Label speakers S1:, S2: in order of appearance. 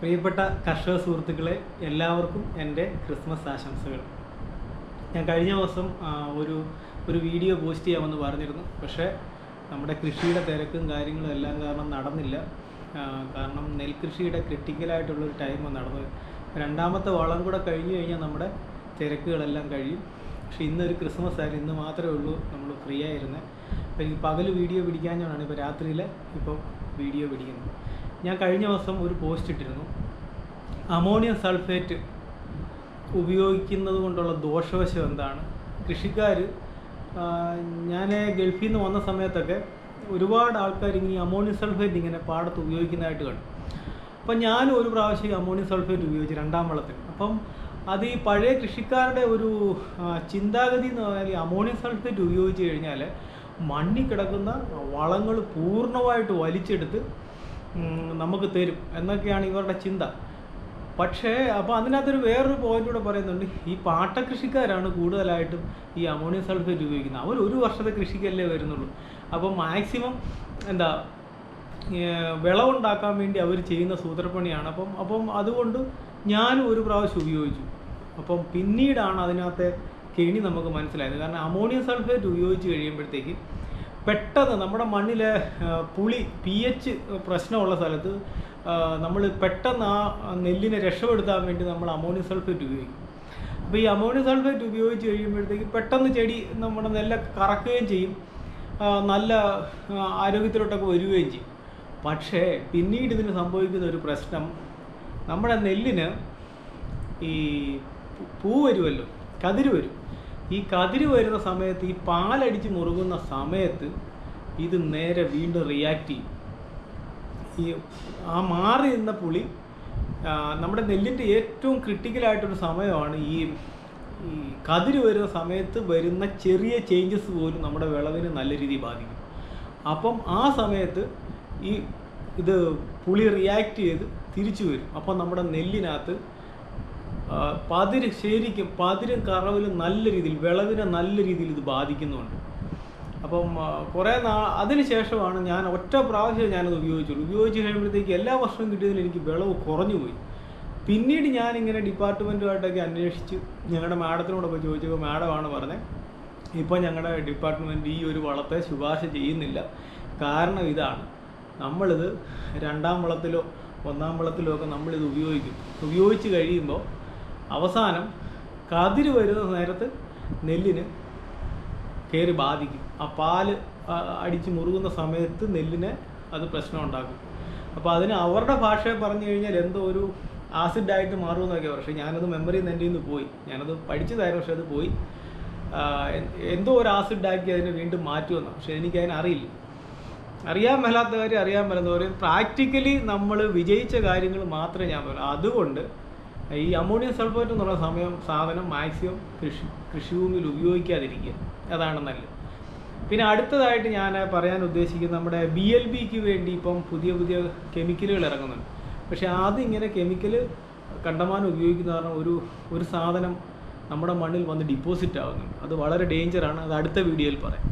S1: പ്രിയപ്പെട്ട കർഷക സുഹൃത്തുക്കളെ എല്ലാവർക്കും എന്റെ ക്രിസ്മസ് ആശംസകൾ. ഞാൻ കഴിഞ്ഞ ദിവസം ഒരു ഒരു വീഡിയോ പോസ്റ്റ് ചെയ്യാമെന്ന് പറഞ്ഞിരുന്നു. പക്ഷേ നമ്മുടെ കൃഷിയുടെ തിരക്കും കാര്യങ്ങളും എല്ലാം കാരണം നടന്നില്ല. കാരണം നെൽകൃഷിയുടെ ക്രിട്ടിക്കലായിട്ടുള്ളൊരു ടൈം നടന്നു രണ്ടാമത്തെ വളം കൂടെ കഴിഞ്ഞു കഴിഞ്ഞാൽ നമ്മുടെ തിരക്കുകളെല്ലാം കഴിയും. പക്ഷെ ഇന്നൊരു ക്രിസ്മസ് ആയിരുന്നു ഇന്ന് മാത്രമേ ഉള്ളൂ നമ്മൾ ഫ്രീ ആയിരുന്നത് അപ്പോൾ എനിക്ക് പകൽ വീഡിയോ പിടിക്കാഞ്ഞാണ് ഇപ്പോൾ രാത്രിയിൽ ഇപ്പോൾ വീഡിയോ പിടിക്കുന്നത്. ഞാൻ കഴിഞ്ഞ ദിവസം ഒരു പോസ്റ്റ് ഇട്ടിരുന്നു. അമോണിയം സൾഫേറ്റ് ഉപയോഗിക്കുന്നത് കൊണ്ടുള്ള ദോഷവശം എന്താണ്? കൃഷിക്കാർ ഞാൻ ഗൾഫിൽ നിന്ന് വന്ന സമയത്തൊക്കെ ഒരുപാട് ആൾക്കാർ ഇങ്ങനെ അമോണിയം സൾഫേറ്റ് ഇങ്ങനെ പാടത്ത് ഉപയോഗിക്കുന്നതായിട്ട് കണ്ടു. അപ്പം ഞാനും ഒരു പ്രാവശ്യം അമോണിയം സൾഫേറ്റ് ഉപയോഗിച്ച് രണ്ടാം വളത്തിൽ അപ്പം അത് ഈ പഴയ കൃഷിക്കാരുടെ ഒരു ചിന്താഗതി എന്ന് പറഞ്ഞാൽ അമോണിയം സൾഫേറ്റ് ഉപയോഗിച്ച് കഴിഞ്ഞാൽ മണ്ണിൽ കിടക്കുന്ന വളങ്ങൾ പൂർണമായിട്ട് വലിച്ചെടുത്ത് നമുക്ക് തരും എന്നൊക്കെയാണ് ഇവരുടെ ചിന്ത. പക്ഷേ അപ്പോൾ അതിനകത്തൊരു വേറൊരു പോയിന്റ് കൂടെ പറയുന്നുണ്ട്. ഈ പാട്ട പാട്ടകൃഷിക്കാരാണ് കൂടുതലായിട്ടും ഈ അമോണിയം സൾഫേറ്റ് ഉപയോഗിക്കുന്നത്. അവർ ഒരു വർഷത്തെ കൃഷിക്കല്ലേ വരുന്നുള്ളൂ. അപ്പോൾ മാക്സിമം എന്താ വിളവുണ്ടാക്കാൻ വേണ്ടി അവർ ചെയ്യുന്ന സൂത്രപ്പണിയാണ്. അപ്പം അപ്പം അതുകൊണ്ട് ഞാനും ഒരു പ്രാവശ്യം ഉപയോഗിച്ചു. അപ്പം പിന്നീടാണ് അതിനകത്തെ കെണി നമുക്ക് മനസ്സിലായത്. കാരണം അമോണിയം സൾഫേറ്റ് ഉപയോഗിച്ച് കഴിയുമ്പോഴത്തേക്ക് പെട്ടെന്ന് നമ്മുടെ മണ്ണിലെ ആ, പുളി പി എച്ച് പ്രശ്നമുള്ള സ്ഥലത്ത് നമ്മൾ പെട്ടെന്ന് ആ നെല്ലിനെ രക്ഷപ്പെടുത്താൻ വേണ്ടി നമ്മൾ അമോണിയം സൾഫേറ്റ് ഉപയോഗിക്കും. അപ്പോൾ ഈ അമോണിയം സൾഫേറ്റ് ഉപയോഗിച്ച് കഴിയുമ്പോഴത്തേക്ക് പെട്ടെന്ന് ചെടി നമ്മുടെ നെല്ലൊക്കെ കറക്കുകയും ചെയ്യും. നല്ല ആരോഗ്യത്തിലോട്ടൊക്കെ വരികയും ചെയ്യും. പക്ഷേ പിന്നീട് ഇതിന് സംഭവിക്കുന്ന ഒരു പ്രശ്നം നമ്മുടെ നെല്ലിന് ഈ പൂ വരുമല്ലോ കതിര് വരും. ഈ കതിര് വരുന്ന സമയത്ത് ഈ പാലടിച്ച് മുറുകുന്ന സമയത്ത് ഇത് നേരെ വീണ്ടും റിയാക്ട് ചെയ്യും. ഈ ആ മാറി നിന്ന പുളി നമ്മുടെ നെല്ലിന്റെ ഏറ്റവും ക്രിട്ടിക്കലായിട്ടൊരു സമയമാണ് ഈ ഈ കതിര് വരുന്ന സമയത്ത് വരുന്ന ചെറിയ ചേഞ്ചസ് പോലും നമ്മുടെ വിളവിനെ നല്ല രീതിയിൽ ബാധിക്കും. അപ്പം ആ സമയത്ത് ഈ ഇത് പുളി റിയാക്ട് ചെയ്ത് തിരിച്ചു വരും. അപ്പം നമ്മുടെ നെല്ലിനകത്ത് പതിര് ശരിക്കും പതിരും കറവിലും നല്ല രീതിയിൽ വിളവിനെ നല്ല രീതിയിൽ ഇത് ബാധിക്കുന്നുണ്ട്. അപ്പം കുറേ നാ അതിന് ശേഷമാണ് ഞാൻ ഒറ്റ പ്രാവശ്യം ഞാനത് ഉപയോഗിച്ചുള്ളൂ. ഉപയോഗിച്ച് കഴിയുമ്പോഴത്തേക്ക് എല്ലാ വർഷവും കിട്ടിയതിൽ എനിക്ക് വിളവ് കുറഞ്ഞു പോയി. പിന്നീട് ഞാനിങ്ങനെ ഡിപ്പാർട്ട്മെന്റുമായിട്ടൊക്കെ അന്വേഷിച്ച് ഞങ്ങളുടെ മാഡത്തിനോടൊക്കെ ചോദിച്ചപ്പോൾ മാഡമാണ് പറഞ്ഞത് ഇപ്പോൾ ഞങ്ങളുടെ ഡിപ്പാർട്ട്മെന്റ് ഈ ഒരു വളത്തെ ശുപാർശ ചെയ്യുന്നില്ല. കാരണം ഇതാണ്. നമ്മളിത് രണ്ടാം വളത്തിലോ ഒന്നാം വളത്തിലോ ഒക്കെ നമ്മളിത് ഉപയോഗിക്കും. ഉപയോഗിച്ച് കഴിയുമ്പോൾ അവസാനം കതിര് വരുന്ന നേരത്ത് നെല്ലിന് കയറി ബാധിക്കും. ആ പാൽ അടിച്ച് മുറുകുന്ന സമയത്ത് നെല്ലിന് അത് പ്രശ്നം ഉണ്ടാക്കും അപ്പോൾ അതിന് അവരുടെ ഭാഷയെ പറഞ്ഞു കഴിഞ്ഞാൽ എന്തോ ഒരു ആസിഡായിട്ട് മാറുമെന്നൊക്കെ പക്ഷേ ഞാനത് നിന്ന് എന്റെ നിന്ന് പോയി. ഞാനത് പഠിച്ചതായിരുന്നു പക്ഷേ അത് പോയി. എന്തോ ഒരു ആസിഡാക്കി അതിനെ വീണ്ടും മാറ്റുമെന്ന്. പക്ഷേ എനിക്ക് അതിന് അറിയില്ല. അറിയാൻ മേലാത്ത കാര്യം അറിയാൻ മേലെന്ന് പറയും പ്രാക്ടിക്കലി നമ്മൾ വിജയിച്ച കാര്യങ്ങൾ മാത്രമേ ഞാൻ പറയൂ അതുകൊണ്ട് ഈ അമോണിയം സൾഫേറ്റ് എന്നുള്ള സമയം സാധനം മാക്സിമം കൃഷി കൃഷിഭൂമിയിൽ ഉപയോഗിക്കാതിരിക്കുക. അതാണ് നല്ലത്. പിന്നെ അടുത്തതായിട്ട് ഞാൻ പറയാൻ ഉദ്ദേശിക്കുന്നത് നമ്മുടെ ബി എൽ ബിക്ക് വേണ്ടി ഇപ്പം പുതിയ പുതിയ കെമിക്കലുകൾ ഇറങ്ങുന്നുണ്ട്. പക്ഷേ ആദ്യം ഇങ്ങനെ കെമിക്കൽ കണ്ടമാനം ഉപയോഗിക്കുന്ന കാരണം ഒരു ഒരു സാധനം നമ്മുടെ മണ്ണിൽ വന്ന് ഡിപ്പോസിറ്റ് ആവുന്നുണ്ട്. അത് വളരെ ഡേഞ്ചറാണ് അത് അടുത്ത വീഡിയോയിൽ പറയാം.